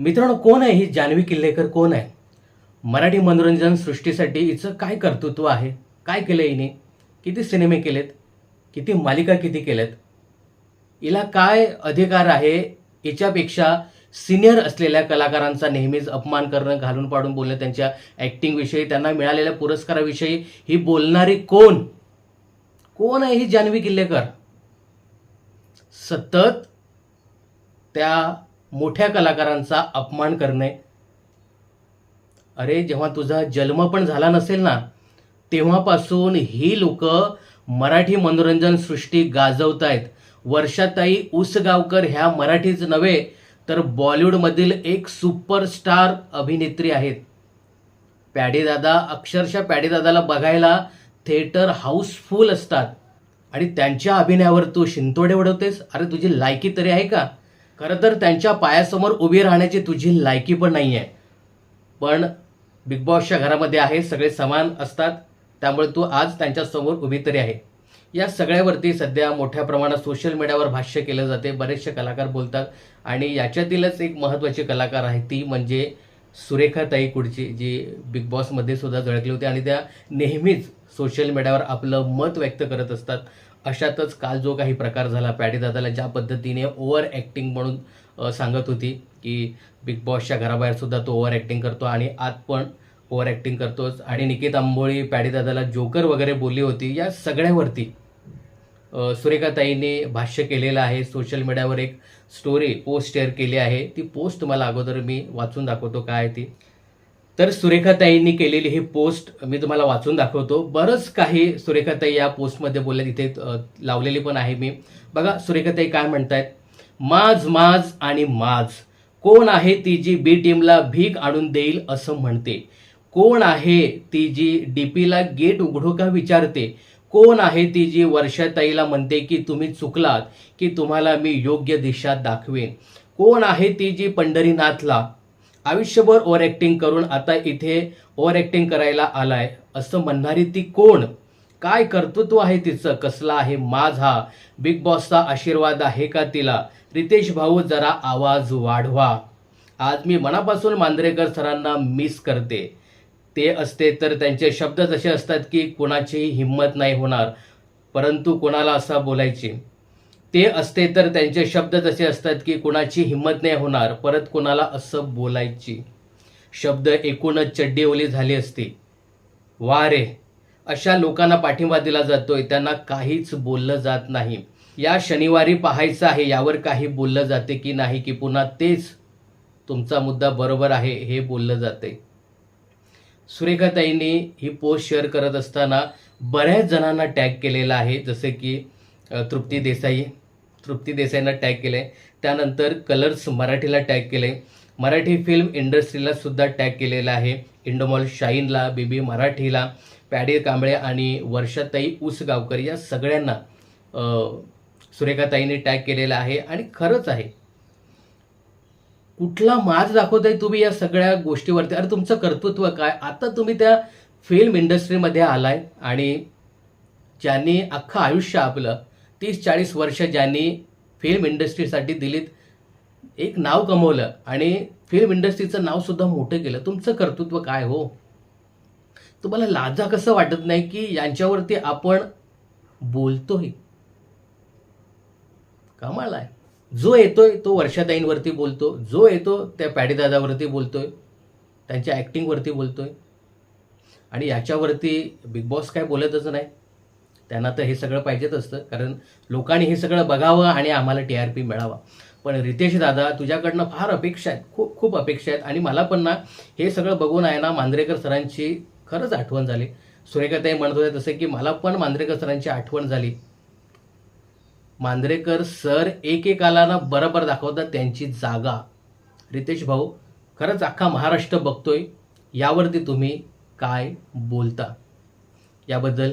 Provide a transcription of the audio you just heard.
मित्रांनो कोण आहे ही जान्हवी किल्लेकर? कोण आहे? मराठी मनोरंजन सृष्टीसाठी हिचं काय कर्तृत्व आहे? काय केलं हिने? किती सिनेमे केलेत? किती मालिका किती केल्यात? हिला काय अधिकार आहे? हिच्यापेक्षा सिनियर असलेल्या कलाकारांचा नेहमीच अपमान करणं घालून पाडून बोलणं त्यांच्या ॲक्टिंगविषयी त्यांना मिळालेल्या पुरस्काराविषयी ही बोलणारी कोण? कोण आहे ही जान्हवी किल्लेकर? सतत त्या मोठ्या कलाकारांचा अपमान करणे. अरे जेव्हा तुझा जन्म पण झाला नसेल ना तेव्हापासून ही लोक मराठी मनोरंजन सृष्टी गाजवत आहेत वर्षाताई उसगावकर ह्या मराठीच नव्हे तर बॉलिवूडमधील एक सुपरस्टार अभिनेत्री आहेत. पॅडेदादा अक्षरशः पॅडेदादाला बघायला थिएटर हाऊसफुल असतात. आणि त्यांच्या अभिनयावर तू शिंतोडे उडवतेस? अरे तुझी लायकी तरी आहे का? खरं तर त्यांच्या पायासमोर उभी राहण्याची तुझी लायकी पण नाही आहे पण बिग बॉसच्या घरामध्ये आहे सगळे समान असतात त्यामुळे तू आज त्यांच्यासमोर उभी तरी आहे. या सगळ्यावरती सध्या मोठ्या प्रमाणात सोशल मीडियावर भाष्य केलं जाते बरेचसे कलाकार बोलतात आणि याच्यातीलच एक महत्त्वाची कलाकार आहे ती म्हणजे सुरेखाताई कुडची जी बिग बॉसमध्ये सुद्धा झळकली होती आणि त्या नेहमीच सोशल मीडियावर आपलं मत व्यक्त करत असतात. अशातच काल जो काही प्रकार झाला पॅडीदादाला ज्या पद्धतीने ओव्हर ॲक्टिंग म्हणून सांगत होती की बिग बॉसच्या घराबाहेर सुद्धा तो ओव्हर ॲक्टिंग करतो आणि आत पण ओव्हर ॲक्टिंग करतोच. आणि निकित आंबोळी पॅडीदादाला जोकर वगैरे बोलली होती. या सगळ्यावरती सुरेखाताईने सुरेखाताईंनी भाष्य केलेलं आहे. सोशल मीडियावर एक स्टोरी पोस्ट शेअर केली आहे. ती पोस्ट तुम्हाला अगोदर मी वाचून दाखवतो. काय ती? तर सुरेखाताईंनी केलेली ही पोस्ट मी तुम्हाला वाचून दाखवतो. बरंच काही सुरेखाताई या पोस्टमध्ये बोलल्या तिथे लावलेली पण आहे मी. बघा सुरेखाताई काय म्हणतायत? माज माज आणि माज. कोण आहे ती जी बी टीमला भीक आणून देईल असं म्हणते? कोण आहे ती जी डी पीला गेट उघडू का विचारते? कोण आहे ती जी वर्षाताईला म्हणते की तुम्ही चुकलात की तुम्हाला मी योग्य दिशा दाखवेन? कोण आहे ती जी पंढरीनाथला आयुष्यभर ओव्हर ॲक्टिंग करून आता इथे ओव्हर ॲक्टिंग करायला आलाय. असं म्हणणारी ती कोण? काय कर्तृत्व आहे तिचं? कसला आहे माझा? बिग बॉसचा आशीर्वाद आहे का तिला? रितेश भाऊ जरा आवाज वाढवा. आज मी मनापासून मांजरेकर सरांना मिस करते. ते असते तर त्यांचे शब्द जसे असतात की कोणाचीही हिंमत नाही होणार परंतु कोणाला असा बोलायची? ते असते तर त्यांचे शब्द तसे असतात की कुणाची हिंमत नाही होणार परत कोणाला असं बोलायची. शब्द एकूणच चड्डी ओली झाली असती. वा रे अशा लोकांना पाठिंबा दिला जातोय त्यांना काहीच बोललं जात नाही. या शनिवारी पाहायचं आहे यावर काही बोललं जाते की नाही की पुन्हा तेच तुमचा मुद्दा बरोबर आहे हे बोललं जाते. सुरेखाताईंनी ही पोस्ट शेअर करत असताना बऱ्याच जणांना टॅग केलेला आहे जसे की तृप्ती देसाई. तृप्ती देसाईंना टॅग केलं आहे त्यानंतर कलर्स मराठीला टॅग केलं आहे मराठी फिल्म इंडस्ट्रीला सुद्धा टॅग केलेला आहे. इंडोमॉल शाईनला बीबी मराठीला पॅडी कांबळे आणि वर्षाताई उसगावकर या सगळ्यांना सुरेखाताईंनी टॅग केलेला आहे आणि खरंच आहे. कुठला माज दाखवताय तुम्ही या सगळ्या गोष्टीवरती? अरे तुमचं कर्तृत्व काय? आता तुम्ही त्या फिल्म इंडस्ट्रीमध्ये आलाय आणि ज्यांनी अख्खं आयुष्य आपलं तीस चाळीस वर्ष ज्यांनी फिल्म इंडस्ट्रीसाठी दिलीत एक नाव कमवलं आणि फिल्म इंडस्ट्रीचं नावसुद्धा मोठं केलं. तुमचं कर्तृत्व काय हो? तुम्हाला लाजा कसं वाटत नाही की यांच्यावरती आपण बोलतोय? कमाल आहे. जो येतोय तो वर्षाताईंवरती बोलतो जो येतो त्या पॅडीदादावरती बोलतोय त्यांच्या ॲक्टिंगवरती बोलतोय. आणि याच्यावरती बिग बॉस काय बोलतच नाही. त्यांना तर हे सगळं पाहिजेच असतं. कारण लोकांनी हे सगळं बघावं आणि आम्हाला टी आर पी मिळावा. पण रितेश दादा तुझ्याकडनं फार अपेक्षा आहेत. खूप खूप अपेक्षा आहेत. आणि मला पण ना हे सगळं बघून आहे ना मांजरेकर सरांची खरंच आठवण झाली. सुरेखाताई म्हणत होते तसं की मला पण मांजरेकर सरांची आठवण झाली. मांजरेकर सर एकेकाला ना बरोबर दाखवतात त्यांची जागा. रितेश भाऊ खरंच अख्खा महाराष्ट्र बघतोय. यावरती तुम्ही काय बोलता? याबद्दल